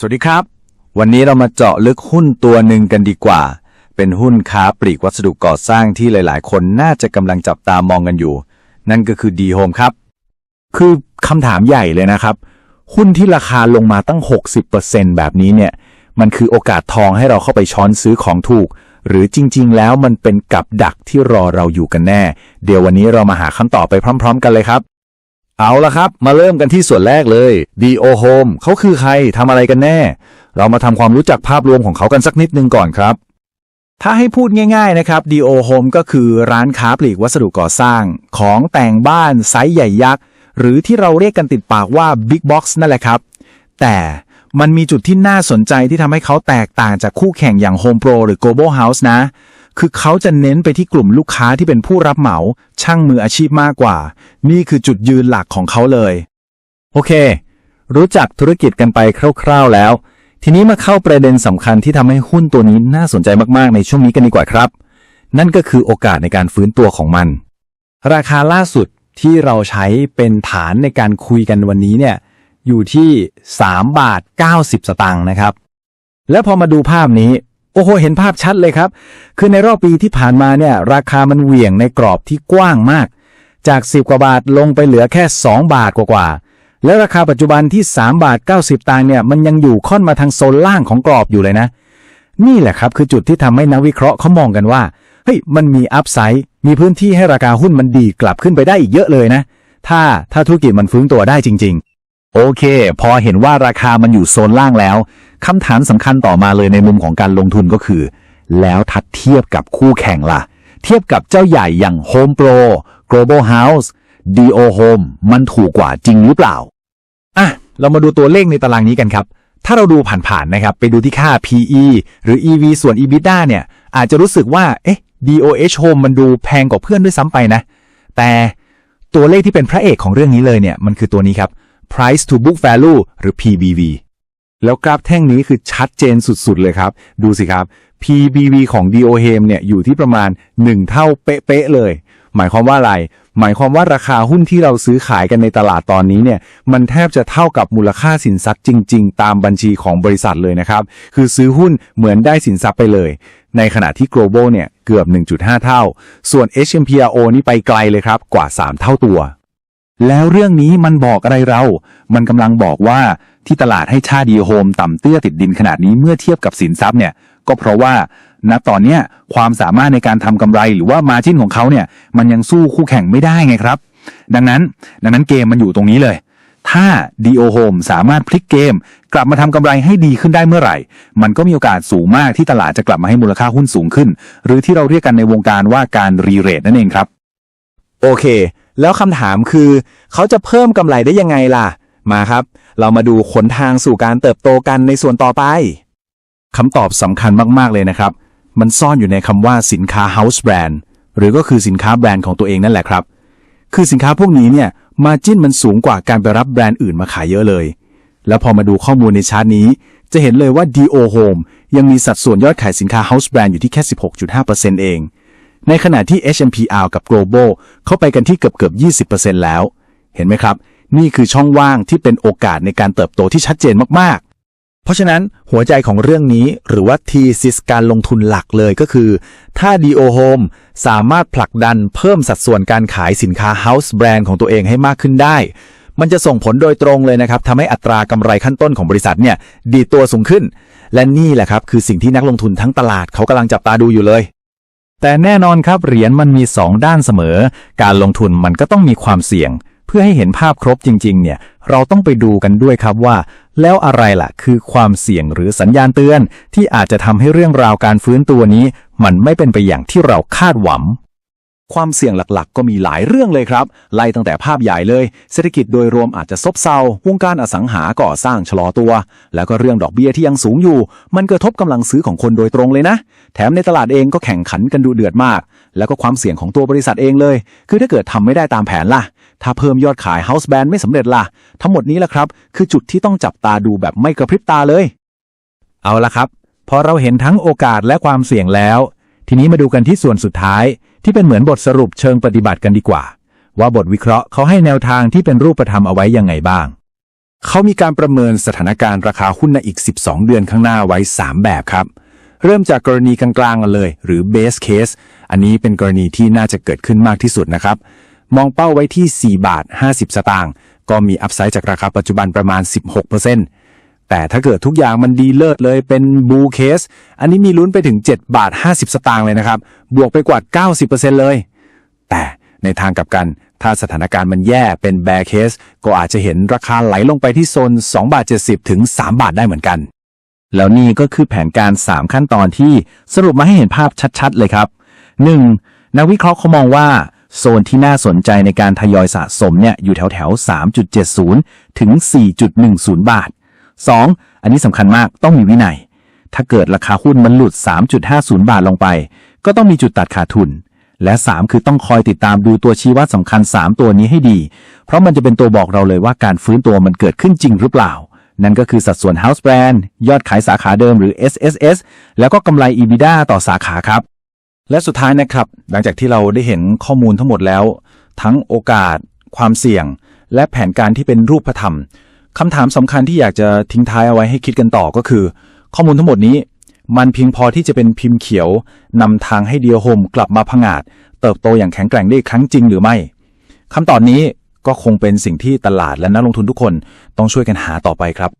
สวัสดีครับ วันนี้เรามาเจาะลึกหุ้นตัวหนึ่งกันดีกว่า เป็นหุ้นค้าปลีกวัสดุก่อสร้างที่หลาย ๆ คนน่าจะกำลังจับตามองกันอยู่ นั่นก็คือดีโฮมครับ คือคำถามใหญ่เลยนะครับ หุ้นที่ราคาลงมาตั้ง 60%แบบนี้เนี่ย มันคือโอกาสทองให้เราเข้าไปช้อนซื้อของถูก หรือจริง ๆ แล้วมันเป็นกับดักที่รอเราอยู่กันแน่ เดี๋ยววันนี้เรามาหาคำตอบไปพร้อม ๆ กันเลยครับ เอาละครับ มาเริ่มกันที่ส่วนแรกเลย D.O. Home เขาคือใครทำอะไรกันแน่ เรามาทำความรู้จักภาพรวมของเขากันสักนิดนึงก่อนครับ ถ้าให้พูดง่าย ๆ นะครับ D.O. Home ก็คือร้านค้าปลีกวัสดุก่อสร้าง ของแต่งบ้านไซส์ใหญ่ยักษ์ หรือที่เราเรียกกันติดปากว่า Big Box นั่นแหละครับ แต่มันมีจุดที่น่าสนใจที่ทำให้เขาแตกต่างจากคู่แข่งอย่าง Home Pro หรือ Global House นะ คือเขาจะเน้นไปที่กลุ่มลูกค้าที่เป็นผู้รับเหมาช่างมืออาชีพมากกว่า นี่คือจุดยืนหลักของเขาเลย โอเค รู้จักธุรกิจกันไปคร่าวๆแล้ว ทีนี้มาเข้าประเด็นสำคัญที่ทำให้หุ้นตัวนี้น่าสนใจมากๆในช่วงนี้กันดีกว่าครับ นั่นก็คือโอกาสในการฟื้นตัวของมัน ราคาล่าสุดที่เราใช้เป็นฐานในการคุยกันวันนี้เนี่ยอยู่ที่ 3 บาท 90 สตางค์นะครับ แล้วพอมาดูภาพนี้ โอ้โห เห็นภาพชัดเลยครับ คือในรอบปีที่ผ่านมาเนี่ยราคามันเหวี่ยงในกรอบที่กว้างมาก จาก 10 กว่าบาทลงไปเหลือแค่ 2 บาทกว่าๆ แล้วราคาปัจจุบันที่ 3 บาท 90 ตังค์เนี่ยมันยังอยู่ค่อนมาทางโซนล่างของกรอบอยู่เลยนะ นี่แหละครับคือจุดที่ทำให้นักวิเคราะห์เขามองกันว่า เฮ้ย มันมีอัพไซด์ มีพื้นที่ให้ราคาหุ้นมันดีกลับขึ้นไปได้อีกเยอะเลยนะ ถ้าถ้าธุรกิจมันฟื้นตัวได้จริง ๆ โอเค พอเห็นว่าราคามันอยู่โซนล่างแล้ว คำถามสำคัญต่อมาเลยในมุมของการลงทุนก็คือ แล้วทัดเทียบกับคู่แข่งล่ะ เทียบกับเจ้าใหญ่อย่าง Home Pro Global House DO Home มันถูกกว่าจริงหรือเปล่าอะเรามาดูตัวเลขในตารางนี้กันครับ ถ้าเราดูผ่านๆนะครับ ไปดูที่ค่า PE หรือ EV ส่วน EBITDA เนี่ย อาจจะรู้สึกว่า เอ๊ะ DOH Home มันดูแพงกว่าเพื่อนด้วยซ้ำไปนะ แต่ตัวเลขที่เป็นพระเอกของเรื่องนี้เลยเนี่ย มันคือตัวนี้ครับ Price to Book Value หรือ PBV แล้วกราฟแท่งนี้คือชัดเจนสุดๆเลยครับ ดูสิครับ PBV ของ DOHM เนี่ยอยู่ที่ประมาณ 1 เท่าเป๊ะๆเลย หมายความว่าอะไร หมายความว่าราคาหุ้นที่เราซื้อขายกันในตลาดตอนนี้เนี่ย มันแทบจะเท่ากับมูลค่าสินทรัพย์จริง ๆ ตามบัญชีของบริษัทเลยนะครับ คือซื้อหุ้นเหมือนได้สินทรัพย์ไปเลย ในขณะที่ global เนี่ยเกือบ 1.5 เท่า ส่วน HMPRO นี่ไปไกลเลยครับกว่า 3 เท่าตัว แล้วเรื่องนี้มันบอกอะไรเรา มันกำลังบอกว่าที่ตลาดให้ชาดีโฮมต่ำเตี้ยติดดินขนาดนี้เมื่อเทียบกับสินทรัพย์เนี่ย ก็เพราะว่าณตอนเนี้ยความสามารถในการทำกำไรหรือว่ามาจิ้นของเขาเนี่ย มันยังสู้คู่แข่งไม่ได้ไงครับ ดังนั้น ดังนั้นเกมมันอยู่ตรงนี้เลย ถ้า DO Home สามารถพลิกเกม กลับมาทำกำไรให้ดีขึ้นได้เมื่อไหร่ มันก็มีโอกาสสูงมากที่ตลาดจะกลับมาให้มูลค่าหุ้นสูงขึ้น หรือที่เราเรียกกันในวงการว่าการรีเรทนั่นเองครับ โอเค แล้วคำถามคือ เขาจะเพิ่มกำไรได้ยังไงล่ะ มาครับ เรามาดูขนทางสู่การเติบโตกันในส่วนต่อไปคำตอบสำคัญมาก ๆ เลยนะครับ มันซ่อนอยู่ในคำว่าสินค้า house brand หรือก็คือสินค้าแบรนด์ของตัวเองนั่นแหละครับ คือสินค้าพวกนี้เนี่ยมาจิ้นมันสูงกว่าการไปรับแบรนด์อื่นมาขายเยอะเลย แล้วพอมาดูข้อมูลในชาร์ตนี้ จะเห็นเลยว่า DO Home ยังมีสัดส่วนยอดขายสินค้า house brand อยู่ที่แค่ 16.5%เอง ในขณะที่ H&PR กับ Global เข้าไปกันที่เกือบเกือบ 20%แล้ว เห็นไหมครับ นี่คือช่องว่างที่เป็นโอกาสในการเติบโตที่ชัดเจนมากๆ เพราะฉะนั้นหัวใจของเรื่องนี้หรือว่า thesis การลงทุนหลักเลยก็คือ ถ้า DO Home สามารถผลักดันเพิ่มสัดส่วนการขายสินค้า House Brand ของตัวเองให้มากขึ้นได้ มันจะส่งผลโดยตรงเลยนะครับทำให้อัตรากำไรขั้นต้นของบริษัทเนี่ยดีตัวสูงขึ้น และนี่แหละครับคือสิ่งที่นักลงทุนทั้งตลาดเขากำลังจับตาดูอยู่เลย แต่แน่นอนครับเหรียญมันมี 2 ด้านเสมอ การลงทุนมันก็ต้องมีความเสี่ยง เพื่อให้เห็นภาพครบจริง ๆ เนี่ย เราต้องไปดูกันด้วยครับว่า แล้วอะไรล่ะ คือความเสี่ยงหรือสัญญาณเตือน ที่อาจจะทำให้เรื่องราวการฟื้นตัวนี้ มันไม่เป็นไปอย่างที่เราคาดหวัง ความเสี่ยงหลักๆ ก็มีหลายเรื่องเลยครับ ไล่ตั้งแต่ภาพใหญ่เลย เศรษฐกิจโดยรวมอาจจะซบเซาวงการอสังหาก่อสร้างชะลอตัว แล้วก็เรื่องดอกเบี้ยที่ยังสูงอยู่ มันกระทบกำลังซื้อของคนโดยตรงเลยนะ แถมในตลาดเองก็แข่งขันกันดูเดือดมาก แล้วก็ความเสี่ยงของตัวบริษัทเองเลย คือถ้าเกิดทำไม่ได้ตามแผนล่ะ ถ้าเพิ่มยอดขาย House Band ไม่สำเร็จล่ะ ทั้งหมดนี้แหละครับ คือจุดที่ต้องจับตาดูแบบไม่กระพริบตาเลย เอาละครับพอเราเห็นทั้งโอกาสและความเสี่ยงแล้ว ทีนี้มาดูกันที่ส่วนสุดท้าย ที่เป็นเหมือนบทสรุปเชิงปฏิบัติกันดีกว่า ว่าบทวิเคราะห์เขาให้แนวทางที่เป็นรูปธรรมเอาไว้ยังไงบ้าง เขามีการประเมินสถานการณ์ราคาหุ้นในอีก 12 เดือนข้างหน้าไว้ 3 แบบครับ เริ่มจากกรณีกลางๆกันเลย หรือ base case อันนี้เป็นกรณีที่น่าจะเกิดขึ้นมากที่สุดนะครับ มองเป้าไว้ที่ 4 บาท 50 สตางค์ก็มีอัพไซด์จากราคาปัจจุบันประมาณ 16% แต่ถ้าเกิดทุกอย่างมันดีเลิศเลยเป็น bull case อันนี้มีลุ้นไปถึง 7 บาท 50 สตางค์เลยนะครับ บวกไปกว่า 90%เลย แต่ในทางกลับกัน ถ้าสถานการณ์มันแย่เป็น bear case ก็อาจจะเห็นราคาไหลลงไปที่โซน 2 บาท 70 ถึง 3 บาทได้เหมือนกัน แล้วนี่ก็คือแผนการ 3 ขั้นตอนที่สรุปมาให้เห็นภาพชัดๆ เลยครับ 1. นักวิเคราะห์เขามองว่าโซนที่น่าสนใจในการทยอยสะสมเนี่ยอยู่แถวๆ3.70 ถึง 4.10 บาท 2. อันนี้สำคัญมากต้องมีวินัย ถ้าเกิดราคาหุ้นมันหลุด 3.50 บาทลงไป ก็ต้องมีจุดตัดขาดทุน และ 3 คือต้องคอยติดตามดูตัวชี้วัดสำคัญ 3 ตัวนี้ให้ดี เพราะมันจะเป็นตัวบอกเราเลยว่าการฟื้นตัวมันเกิดขึ้นจริงหรือเปล่า นั่นก็คือสัดส่วน House Brand ยอดขายสาขาเดิมหรือ SSS แล้วก็กำไร EBITDA ต่อสาขาครับ และสุดท้ายนะครับ หลังจากที่เราได้เห็นข้อมูลทั้งหมดแล้ว ทั้งโอกาส ความเสี่ยง และแผนการที่เป็นรูปธรรม คำถามสำคัญที่อยากจะทิ้งท้ายเอาไว้ให้คิดกันต่อก็คือ ข้อมูลทั้งหมดนี้ มันเพียงพอที่จะเป็นพิมพ์เขียวนำทางให้เดียโฮมกลับมาผงาดเติบโตอย่างแข็งแกร่งได้อีกครั้งจริงหรือไม่คำตอบนี้ก็คงเป็นสิ่งที่ตลาดและนักลงทุนทุกคนต้องช่วยกันหาต่อไปครับ